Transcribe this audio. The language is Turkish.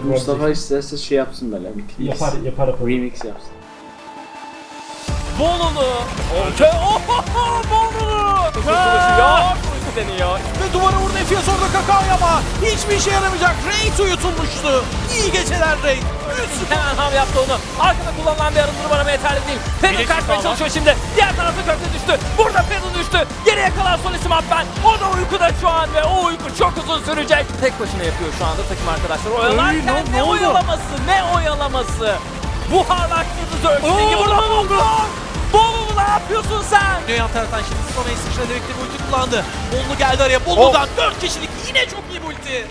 Mustafa isterse şey yapsın böyle bir. Yapar yapar yapar. Remix yapsın. Bolulu. Orta. Ohoho Bolulu. Kurtuluşu yok. Uyku deniyor. Ve duvara vurdu Efes orada Kakao ama hiçbir işe yaramayacak. Raid uyutulmuştu. İyi geceler Raid. Hemen ham yaptı onu. Arkada kullanılan bir arındır var ama yeterli değil. Birinci kaçmaya çalışıyor şimdi. Diğer tarafta köprü düştü. Burada Pedro düştü. Geriye kalan son isim Atben. O da uykuda şu an ve o uyku çok uzun sürecek. Tek başına yapıyor şu anda takım arkadaşlar. Oyalarken Ay, ne- ne, oyalaması ne oyalaması. Buharlaştığınız ölçüdeki Oo, burada oldu? Bolulu ne yapıyorsun sen? Dönüyor yan taraftan şimdi Stoney sıçra direkte bir ulti kullandı. Bollu geldi araya. Bollu'dan 4 kişilik yine çok iyi bir ulti.